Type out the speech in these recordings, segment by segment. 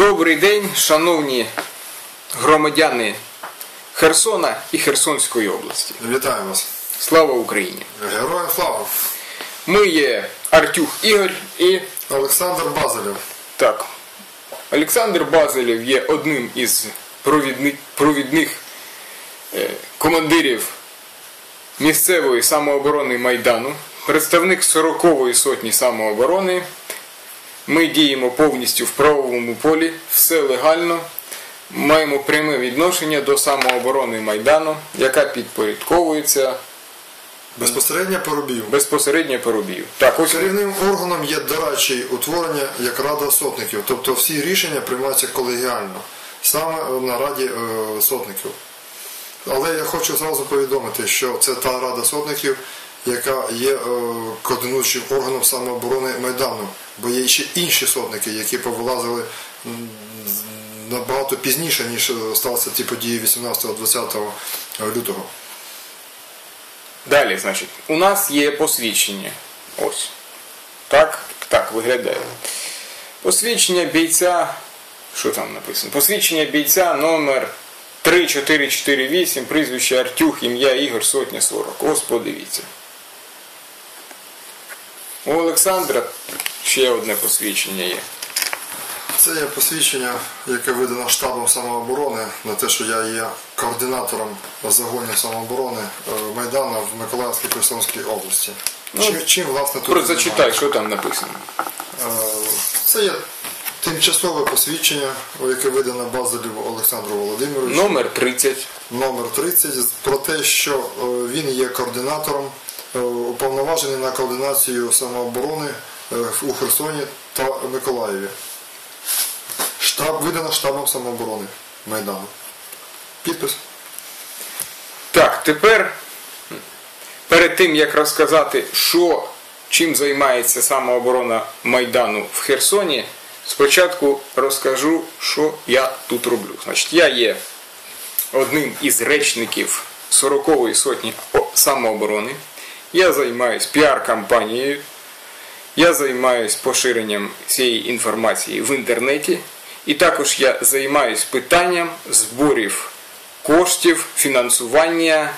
Добрий день, шановні громадяни Херсона і Херсонської області. Вітаю вас. Слава Україні! Героям слава! Ми є Артюх Ігор і Олександр Базелєв. так. Олександр Базелєв є одним із провідних, провідних е, командирів місцевої самооборони Майдану, представник 40-ї сотні самооборони. Ми діємо повністю в правовому полі, все легально. Маємо пряме відношення до самооборони Майдану, яка підпорядковується Безпосередньо Поробів. безпосередньо Поробію. Так, ось Керівним органом є дорадчий утворення як Рада сотників. Тобто всі рішення приймаються колегіально, саме на Раді е, сотників. Але я хочу зразу повідомити, що це та Рада сотників, яка є е, координуючим органом самооборони Майдану, бо є ще інші сотники, які повилазили набагато пізніше, ніж е, сталися ті події 18-20 лютого. Далі, значить, у нас є посвідчення. Ось. Так, так виглядає. Посвідчення бійця. Що там написано? Посвідчення бійця номер 3448, прізвище Артюх, ім'я Ігор, сотня 40. Ось подивіться. У Олександра ще одне посвідчення є. Це є посвідчення, яке видано штабом самооборони на те, що я є координатором загонів самооборони е, Майдана в Миколаївській Херсонській області. Чим, чим власне тут зачитай, що там написано. Е, Це є тимчасове посвідчення, яке видано Базелєву Олександру Володимировичу. Номер 30. Номер 30 про те, що е, він є координатором, уповноважений на координацію самооборони е, у Херсоні та Миколаєві. Штаб видано штабом самооборони Майдану. Підпис. Так, тепер перед тим як розказати, що чим займається самооборона Майдану в Херсоні, спочатку розкажу, що я тут роблю. Значить, я є одним із речників 40-ї сотні самооборони. Я займаюсь піар-кампанією. Я займаюсь поширенням цієї інформації в інтернеті. І також я займаюсь питанням зборів коштів фінансування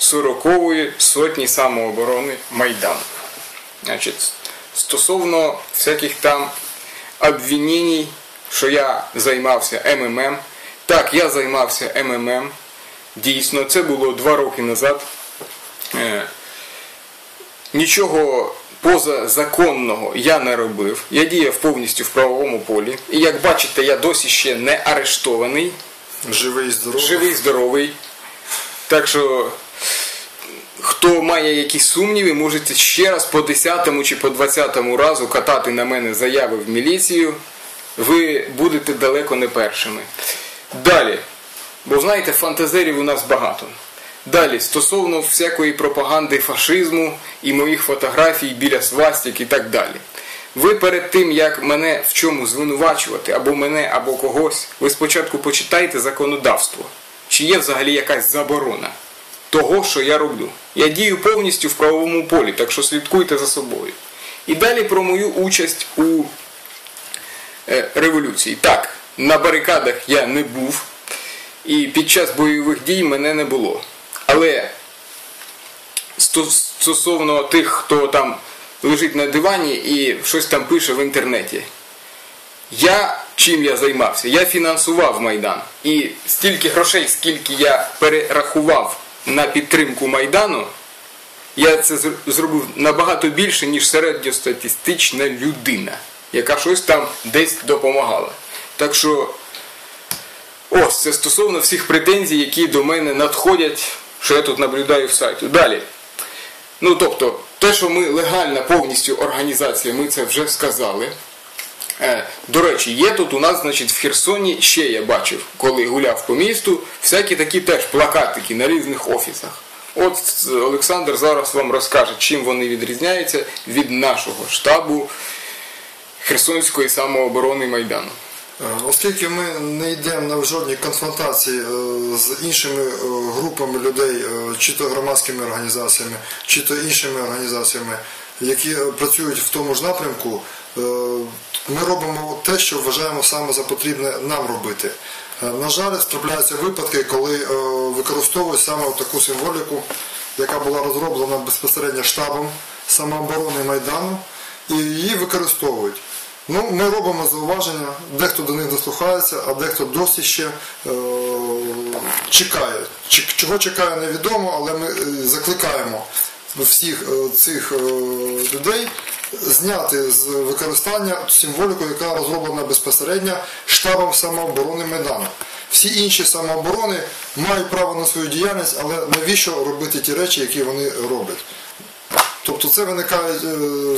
40-ї сотні самооборони Майдану. Значить, стосовно всяких там обвинень, що я займався МММ. Так, я займався МММ. Дійсно, це було два роки назад. Нічого позазаконного я не робив. Я діяв повністю в правовому полі. І як бачите, я досі ще не арештований, Живий здоровий. живий, здоровий. Так що, хто має якісь сумніви, можете ще раз по 10 чи по 20 разу катати на мене заяви в міліцію. Ви будете далеко не першими. Далі. Бо знаєте, фантазерів у нас багато. Далі, стосовно всякої пропаганди фашизму і моїх фотографій біля свастик і так далі. Ви перед тим, як мене в чому звинувачувати, або мене, або когось, ви спочатку почитайте законодавство. Чи є взагалі якась заборона того, що я роблю. Я дію повністю в правовому полі, так що слідкуйте за собою. І далі про мою участь у е, революції. Так, на барикадах я не був, і під час бойових дій мене не було. Але стосовно тих, хто там лежить на дивані і щось там пише в інтернеті. Я чим я займався? Я фінансував Майдан. І стільки грошей, скільки я перерахував на підтримку Майдану, я це зробив набагато більше, ніж середньостатистична людина, яка щось там десь допомагала. Так що ось це стосовно всіх претензій, які до мене надходять, що я тут наблюдаю в сайті. Далі. Ну тобто, те, що ми легальна повністю організація, ми це вже сказали. Е, До речі, є тут у нас, значить, в Херсоні ще я бачив, коли гуляв по місту, всякі такі теж плакатики на різних офісах. От Олександр зараз вам розкаже, чим вони відрізняються від нашого штабу Херсонської самооборони Майдану. Е, Оскільки ми не йдемо на жодні конфронтації е, з іншими е, групами людей, чи то громадськими організаціями, чи то іншими організаціями, які працюють в тому ж напрямку, ми робимо те, що вважаємо саме за потрібне нам робити. На жаль, трапляються випадки, коли використовують саме таку символіку, яка була розроблена безпосередньо штабом самооборони Майдану, і її використовують. Ну, ми робимо зауваження, дехто до них дослухається, а дехто досі ще е, чекає. Чого чекає, невідомо, але ми е, закликаємо всіх е, цих е, людей зняти з використання символіку, яка розроблена безпосередньо штабом самооборони Майдану. Всі інші самооборони мають право на свою діяльність, але навіщо робити ті речі, які вони роблять? Тобто це виникає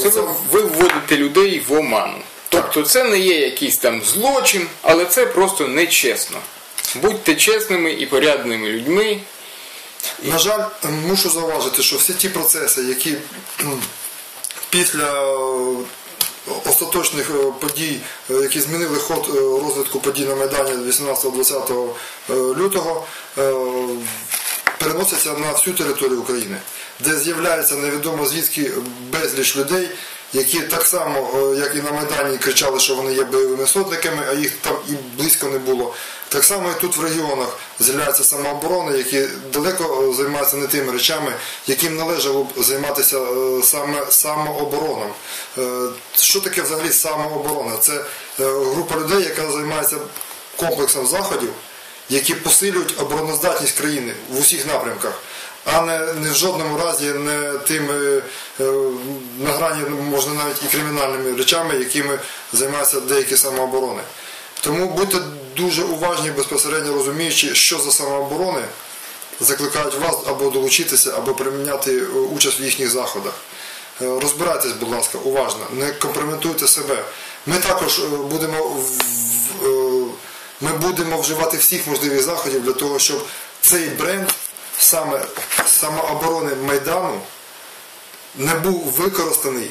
Це ви вводите людей в оману. Тобто це не є якийсь там злочин, але це просто нечесно. Будьте чесними і порядними людьми. На жаль, мушу зауважити, що всі ті процеси, які після е, остаточних е, подій, е, які змінили ход розвитку подій на Майдані 18-20 е, лютого, переносяться на всю територію України, де з'являється невідомо звідки безліч людей, які так само, е, як і на Майдані, кричали, що вони є бойовими сотниками, а їх там і близько не було. Так само і тут в регіонах з'являються самооборони, які далеко е, займаються не тими речами, яким належало б займатися е, саме самообороном. Що таке взагалі самооборона? Це група людей, яка займається комплексом заходів, які посилюють обороноздатність країни в усіх напрямках, а не, не в жодному разі не тими е, на грані можна навіть і кримінальними речами, якими займаються деякі самооборони. Тому будьте дуже уважні, безпосередньо розуміючи, що за самооборони закликають вас або долучитися, або приміняти е, участь в їхніх заходах. Е, Розбирайтесь, будь ласка, уважно, не компрометуйте себе. Ми також е, будемо е, ми будемо вживати всіх можливих заходів для того, щоб цей бренд саме самооборони Майдану не був використаний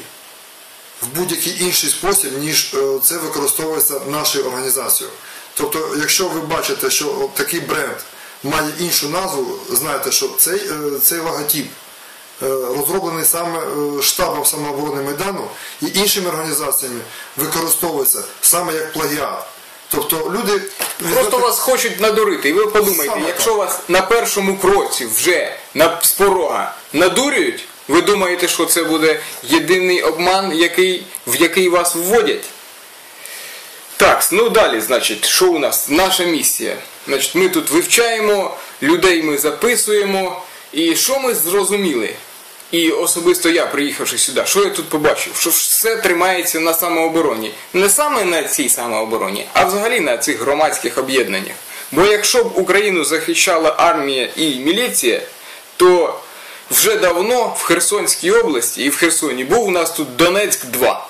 в будь-який інший спосіб, ніж е, це використовується нашою організацією. Тобто, якщо ви бачите, що такий бренд має іншу назву, знайте, що цей, е, цей логотип е, розроблений саме штабом самооборони Майдану і іншими організаціями використовується саме як плагіат. Тобто люди Просто вас хочуть надурити. І ви подумайте, Саме якщо вас на першому кроці вже на з порога надурюють, ви думаєте, що це буде єдиний обман, який, в який вас вводять? Так, ну далі, значить, що у нас? Наша місія. Значить, ми тут вивчаємо, людей ми записуємо. І що ми зрозуміли? І особисто я, приїхавши сюди, що я тут побачив? Що все тримається на самообороні. Не саме на цій самообороні, а взагалі на цих громадських об'єднаннях. Бо якщо б Україну захищала армія і міліція, то вже давно в Херсонській області і в Херсоні був у нас тут Донецьк 2.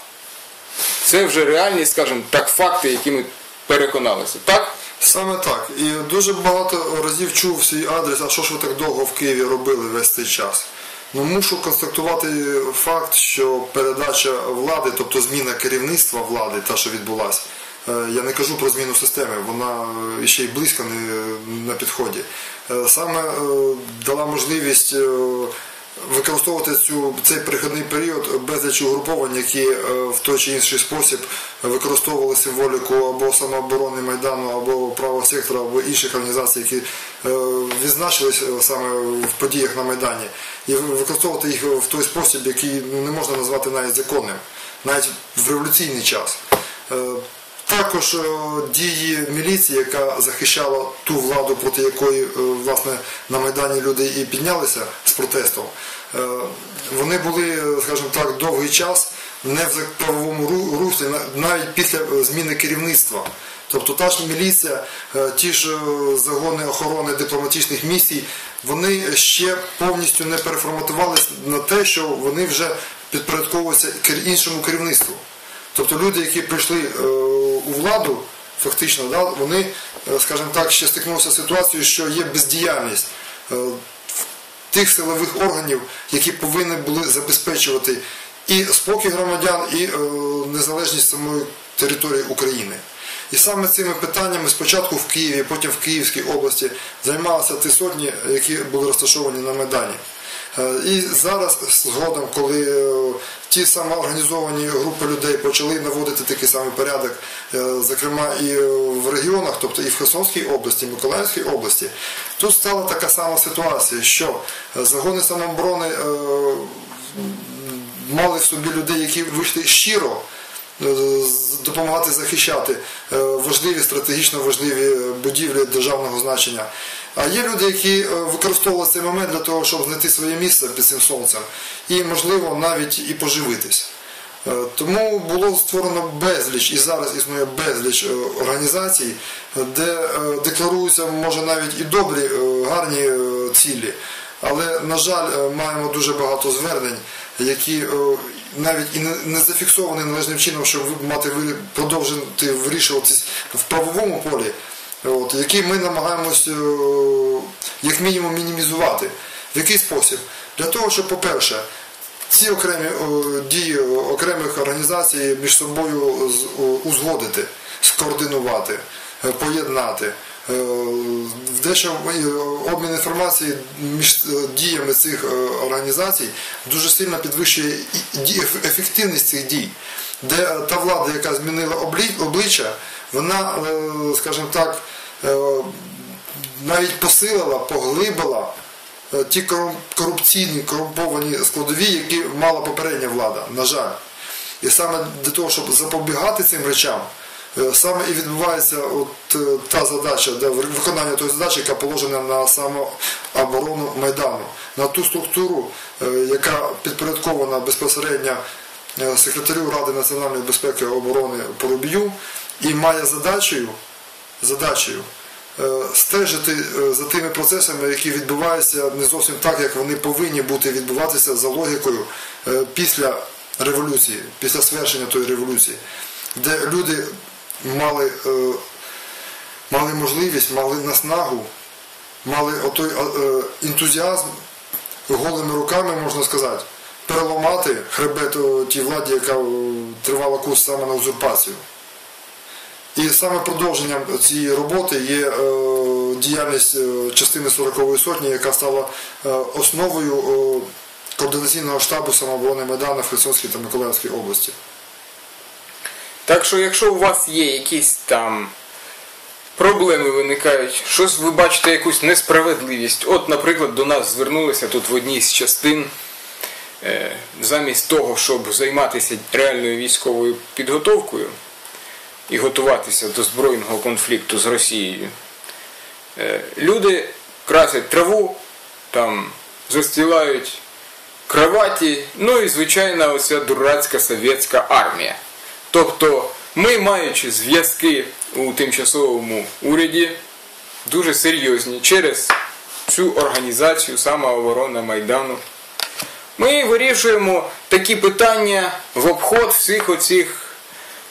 Це вже реальні, скажімо так, факти, які ми переконалися. Так? Саме так. І дуже багато разів чув свій адрес, а що ж ви так довго в Києві робили весь цей час. Ну, мушу констатувати факт, що передача влади, тобто зміна керівництва влади, та, що відбулася, е, я не кажу про зміну системи, вона е, ще й близько не на підході. Е, Саме дала можливість використовувати цю, цей перехідний період безліч угруповань, які е, в той чи інший спосіб використовували символіку або самооборони Майдану, або правого сектора, або інших організацій, які е, відзначились е, саме в подіях на Майдані, і використовувати їх в той спосіб, який ну, не можна назвати навіть законним, навіть в революційний час. Також е, дії міліції, яка захищала ту владу, проти якої е, власне на Майдані люди і піднялися з протестом, е, вони були, скажімо так, довгий час не в правовому ру- руслі, навіть після зміни керівництва. Тобто та ж міліція, ті ж загони охорони дипломатичних місій, вони ще повністю не переформатувалися на те, що вони вже підпорядковуються іншому керівництву. Тобто люди, які прийшли е, у владу, фактично, вони, е, скажімо так, ще стикнулися з ситуацією, що є бездіяльність е, тих силових органів, які повинні були забезпечувати і спокій громадян, і незалежність самої території України. І саме цими питаннями спочатку в Києві, потім в Київській області займалися ті сотні, які були розташовані на Майдані. Е, І зараз згодом, коли е, ті самоорганізовані групи людей почали наводити такий самий порядок, е, зокрема і в регіонах, тобто і в Херсонській області, і в Миколаївській області, тут стала така сама ситуація, що загони самооборони мали в собі людей, які вийшли щиро допомагати захищати важливі, стратегічно важливі будівлі державного значення. А є люди, які е, використовували цей момент для того, щоб знайти своє місце під цим сонцем і, можливо, навіть і поживитись. Е, Тому було створено безліч і зараз існує безліч е, організацій, де декларуються, може навіть і добрі, гарні цілі. Але, на жаль, маємо дуже багато звернень, які навіть і не зафіксовані належним чином, щоб мати продовжити вирішуватись в правовому полі, от, які ми намагаємось е, як мінімум мінімізувати. В який спосіб? Для того, щоб, по-перше, ці окремі дії окремих організацій між собою узгодити, скоординувати, е, поєднати. Е, Дещо е, обмін інформації між е, діями цих організацій дуже сильно підвищує ефективність цих дій, де та влада, яка змінила обличчя, вона, скажімо так, навіть посилила, поглибила ті корупційні, корумповані складові, які мала попередня влада, на жаль. І саме для того, щоб запобігати цим речам, саме і відбувається от е, та задача, де виконання тої задачі, яка положена на самооборону Майдану, на ту структуру, е, яка підпорядкована безпосередньо е, секретарю Ради національної безпеки і оборони Поробію і має задачею, задачею е, стежити е, за тими процесами, які відбуваються не зовсім так, як вони повинні бути відбуватися за логікою е, після революції, після свершення тої революції, де люди мали, е, мали можливість, мали наснагу, мали отой е, е, ентузіазм голими руками, можна сказати, переламати хребет тій владі, яка тривала курс саме на узурпацію. І саме продовженням цієї роботи є діяльність частини 40-ї сотні, яка стала основою координаційного штабу самооборони Майдану в Херсонській та Миколаївській області. Так що, якщо у вас є якісь там проблеми виникають, щось ви бачите якусь несправедливість. От, наприклад, до нас звернулися тут в одній з частин, е, замість того, щоб займатися реальною військовою підготовкою і готуватися до збройного конфлікту з Росією, е, люди красять траву, там застілають кроваті, ну і звичайна оця дурацька совєтська армія. Тобто ми, маючи зв'язки у тимчасовому уряді, дуже серйозні через цю організацію самооборона Майдану, ми вирішуємо такі питання в обход всіх оцих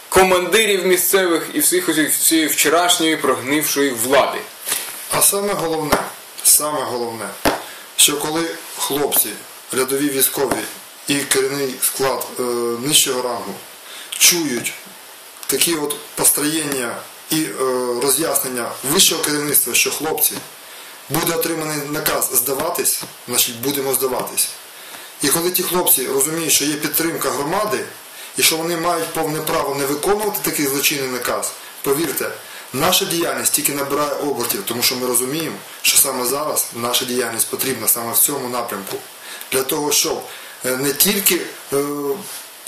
командирів місцевих і всіх оцих цієї вчорашньої прогнившої влади. А саме головне, саме головне, що коли хлопці, рядові військові і керівний склад е, нижчого рангу чують такі от построєння і е, роз'яснення вищого керівництва, що хлопці буде отриманий наказ здаватись, значить будемо здаватись. І коли ті хлопці розуміють, що є підтримка громади, і що вони мають повне право не виконувати такий злочинний наказ, повірте, наша діяльність тільки набирає обертів, тому що ми розуміємо, що саме зараз наша діяльність потрібна саме в цьому напрямку. Для того, щоб е, не тільки е,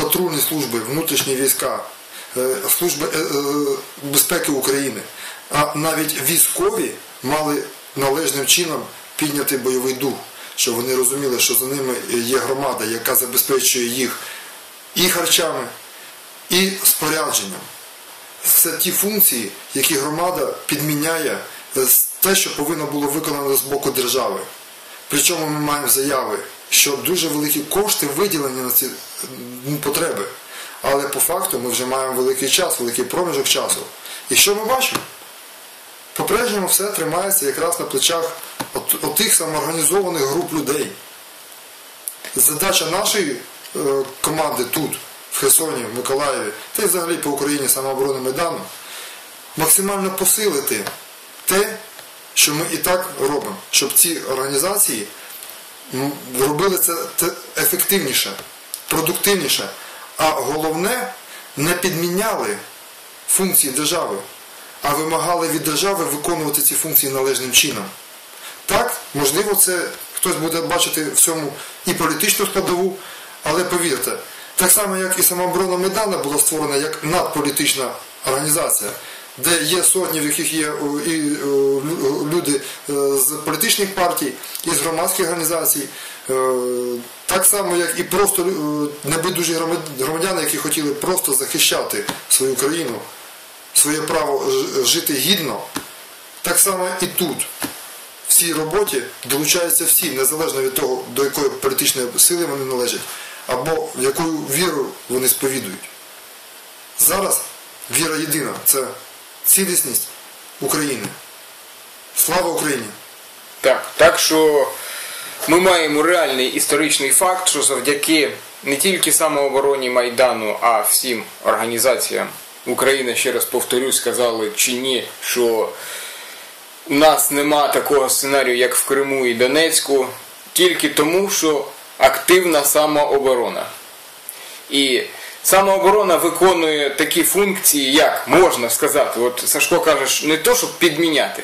патрульні служби, внутрішні війська, е, служби е, е, безпеки України, а навіть військові мали належним чином підняти бойовий дух, щоб вони розуміли, що за ними є громада, яка забезпечує їх і харчами, і спорядженням. Це ті функції, які громада підміняє те, що повинно було виконано з боку держави. Причому ми маємо заяви, що дуже великі кошти виділені на ці потреби. Але по факту ми вже маємо великий час, великий проміжок часу. І що ми бачимо? По-прежньому все тримається якраз на плечах от, от самоорганізованих груп людей. Задача нашої е, команди тут, в Херсоні, в Миколаєві, та й взагалі по Україні самооборони Майдану, максимально посилити те, що ми і так робимо, щоб ці організації робили це ефективніше, продуктивніше, а головне не підміняли функції держави, а вимагали від держави виконувати ці функції належним чином. Так, можливо, це хтось буде бачити в цьому і політичну складову, але повірте, так само, як і самооборона Майдана була створена як надполітична організація, де є сотні, в яких є і люди е, з політичних партій, і з громадських організацій, е, так само, як і просто е, небайдужі громадяни, які хотіли просто захищати свою країну, своє право жити гідно, так само і тут в цій роботі долучаються всі, незалежно від того, до якої політичної сили вони належать, або в яку віру вони сповідують. Зараз віра єдина це цілісність України. Слава Україні! Так, так що ми маємо реальний історичний факт, що завдяки не тільки самообороні Майдану, а всім організаціям України, ще раз повторюсь, сказали чи ні, що у нас нема такого сценарію, як в Криму і Донецьку, тільки тому, що активна самооборона. І самооборона виконує такі функції, як можна сказати, от Сашко каже, не то, щоб підміняти.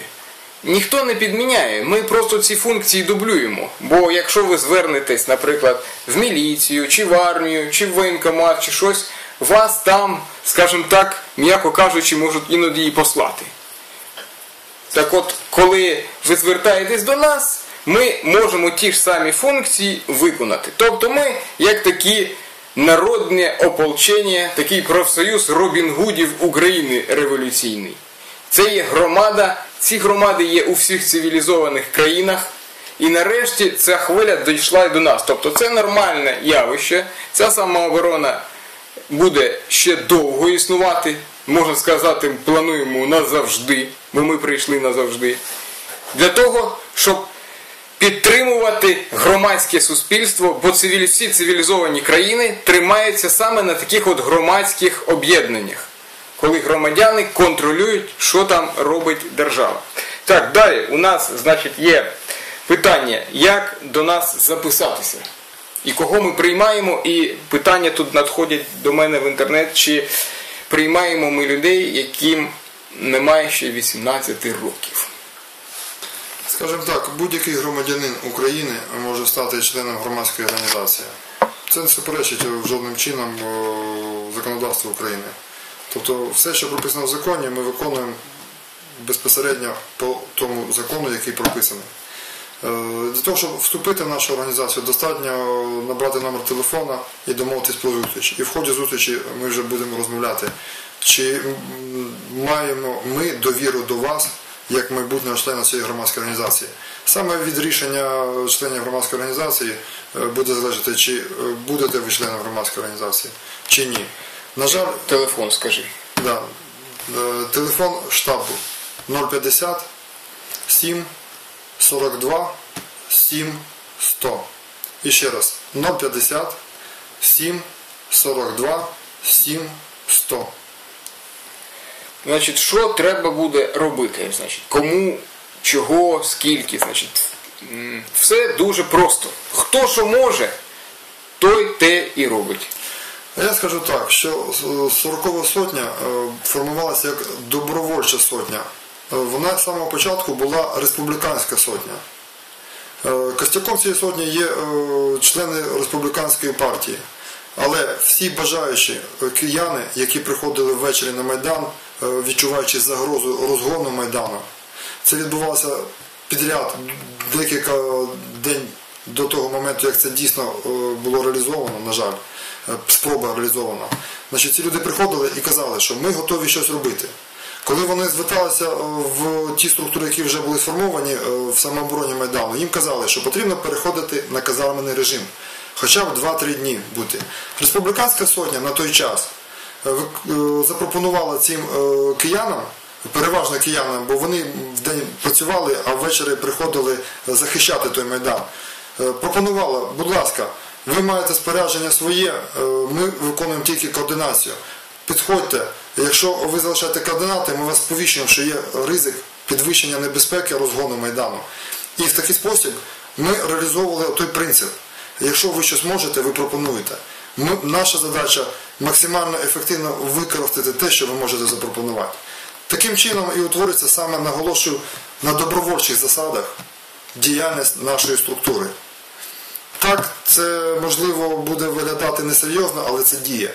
Ніхто не підміняє, ми просто ці функції дублюємо. Бо якщо ви звернетесь, наприклад, в міліцію, чи в армію, чи в воєнкомат, чи щось, вас там, скажімо так, м'яко кажучи, можуть іноді і послати. Так от, коли ви звертаєтесь до нас, ми можемо ті ж самі функції виконати. Тобто ми, як такі народне ополчення, такий профсоюз Робін Гудів України революційний. Це є громада, ці громади є у всіх цивілізованих країнах. І нарешті ця хвиля дійшла і до нас. Тобто це нормальне явище, ця самооборона буде ще довго існувати. Можна сказати, плануємо назавжди, бо ми прийшли назавжди. Для того, щоб підтримувати громадське суспільство, бо цивілі- всі цивілізовані країни тримаються саме на таких от громадських об'єднаннях, коли громадяни контролюють, що там робить держава. Так, далі у нас, значить, є питання, як до нас записатися. І кого ми приймаємо, і питання тут надходять до мене в інтернет, чи приймаємо ми людей, яким немає ще 18 років. Скажімо так, будь-який громадянин України може стати членом громадської організації. Це не суперечить жодним чином законодавству України. Тобто все, що прописано в законі, ми виконуємо безпосередньо по тому закону, який прописаний. Е, Для того, щоб вступити в нашу організацію, достатньо набрати номер телефона і домовитись про зустріч. І в ході зустрічі ми вже будемо розмовляти, чи маємо ми довіру до вас як майбутнього члена цієї громадської організації. Саме від рішення членів громадської організації е, буде залежати, чи е, будете ви членом громадської організації, чи ні. На жаль, Телефон скажи. Да. Е, Телефон штабу 050 7 42 7 100. І ще раз 050 7 42 7 100. Значить, що треба буде робити? Значить, кому, чого, скільки. Значить, все дуже просто. Хто що може, той те і робить. Я скажу так, що 40 сотня е, формувалася як добровольча сотня. Е, Вона з самого початку була республіканська сотня. Е, Костяком цієї сотні є члени республіканської партії. Але всі бажаючі кияни, які приходили ввечері на Майдан, відчуваючи загрозу розгону Майдану, це відбувалося підряд декілька день до того моменту, як це дійсно е, було реалізовано, на жаль, е, спроба реалізована. Значить, ці люди приходили і казали, що ми готові щось робити. Коли вони зверталися е, в ті структури, які вже були сформовані е, в самообороні Майдану, їм казали, що потрібно переходити на казармений режим, хоча б 2-3 дні бути. Республіканська сотня на той час е, е, запропонувала цим е, киянам, переважно киянам, бо вони в день працювали, а ввечері приходили захищати той майдан. Е, Пропонувала, будь ласка, ви маєте спорядження своє, е, ми виконуємо тільки координацію. Підходьте, якщо ви залишаєте координати, ми вас сповіщуємо, що є ризик підвищення небезпеки розгону майдану. І в такий спосіб ми реалізовували той принцип. Якщо ви щось можете, ви пропонуєте. Ми, наша задача максимально ефективно використати те, що ви можете запропонувати. Таким чином і утвориться саме наголошую на добровольчих засадах діяльність нашої структури. Так, це можливо буде виглядати несерйозно, але це діє.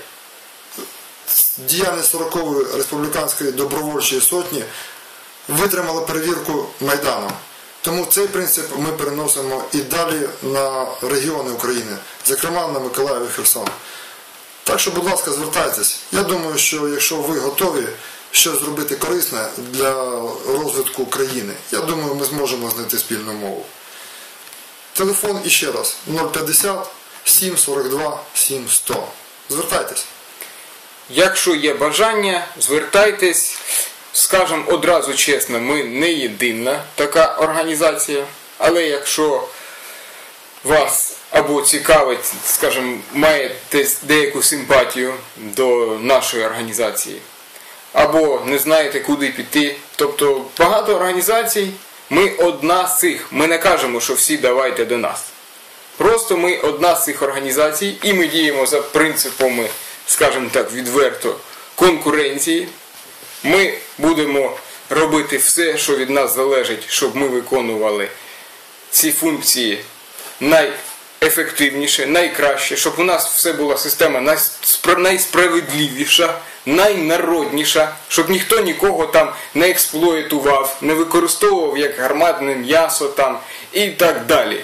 Діяльність 40-ї республіканської добровольчої сотні витримала перевірку Майданом. Тому цей принцип ми переносимо і далі на регіони України, зокрема на Миколаїв і Херсон. Так що, будь ласка, звертайтесь. Я думаю, що якщо ви готові щось зробити корисне для розвитку країни, я думаю, ми зможемо знайти спільну мову. Телефон іще раз 050 742 7100. Звертайтесь. Якщо є бажання, звертайтесь. Скажемо одразу чесно, ми не єдина така організація, але якщо вас або цікавить, скажімо, маєте деяку симпатію до нашої організації, або не знаєте, куди піти, тобто багато організацій, ми одна з цих. Ми не кажемо, що всі давайте до нас. Просто ми одна з цих організацій і ми діємо за принципами, скажімо так, відверто конкуренції. Ми будемо робити все, що від нас залежить, щоб ми виконували ці функції найефективніше, найкраще, щоб у нас все була система найспра- найсправедливіша, найнародніша, щоб ніхто нікого там не експлуатував, не використовував як гарматне м'ясо там і так далі.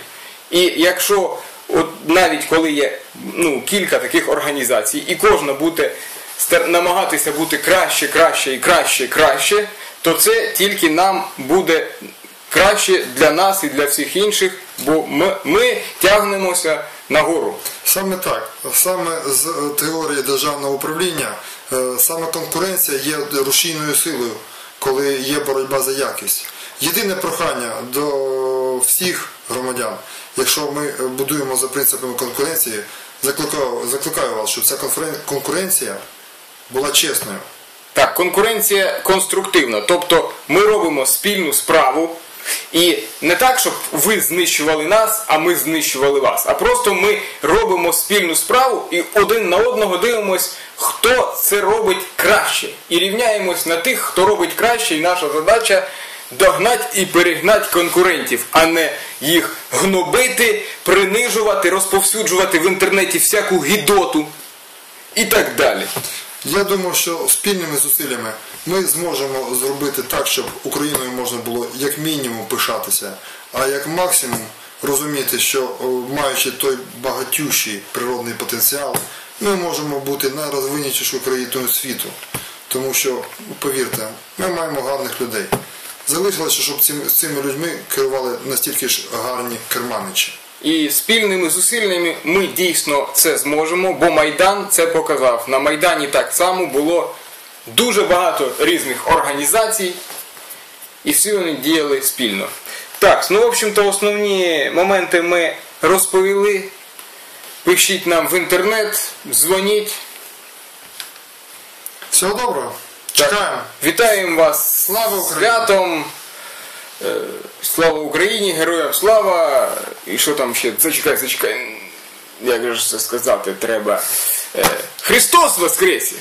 І якщо от навіть коли є ну, кілька таких організацій, і кожна буде намагатися бути краще, краще і краще, краще, то це тільки нам буде краще для нас і для всіх інших, бо ми, ми тягнемося нагору. Саме так, саме з е, теорії державного управління, е, саме конкуренція є рушійною силою, коли є боротьба за якість. Єдине прохання до всіх громадян, якщо ми будуємо за принципами конкуренції, закликаю, закликаю вас, щоб ця конкуренція була чесною. Так, конкуренція конструктивна. Тобто ми робимо спільну справу. І не так, щоб ви знищували нас, а ми знищували вас. А просто ми робимо спільну справу і один на одного дивимось, хто це робить краще. І рівняємось на тих, хто робить краще, і наша задача догнати і перегнати конкурентів, а не їх гнобити, принижувати, розповсюджувати в інтернеті всяку гідоту і так далі. Я думаю, що спільними зусиллями ми зможемо зробити так, щоб Україною можна було як мінімум пишатися, а як максимум розуміти, що маючи той багатющий природний потенціал, ми можемо бути найрозвинутішою країною світу. Тому що, повірте, ми маємо гарних людей. Залишилося, щоб цими людьми керували настільки ж гарні керманичі. І спільними зусиллями ми дійсно це зможемо, бо Майдан це показав. На Майдані так само було дуже багато різних організацій, і всі вони діяли спільно. Так, ну в общем-то основні моменти ми розповіли. Пишіть нам в інтернет, дзвоніть. Всього доброго. Чекаємо. Вітаємо вас Слава Україні! святом. Е, Слава Україні, героям слава. І що там ще? Зачекай, зачекай. Як же це сказати треба? Е, Христос Воскресе!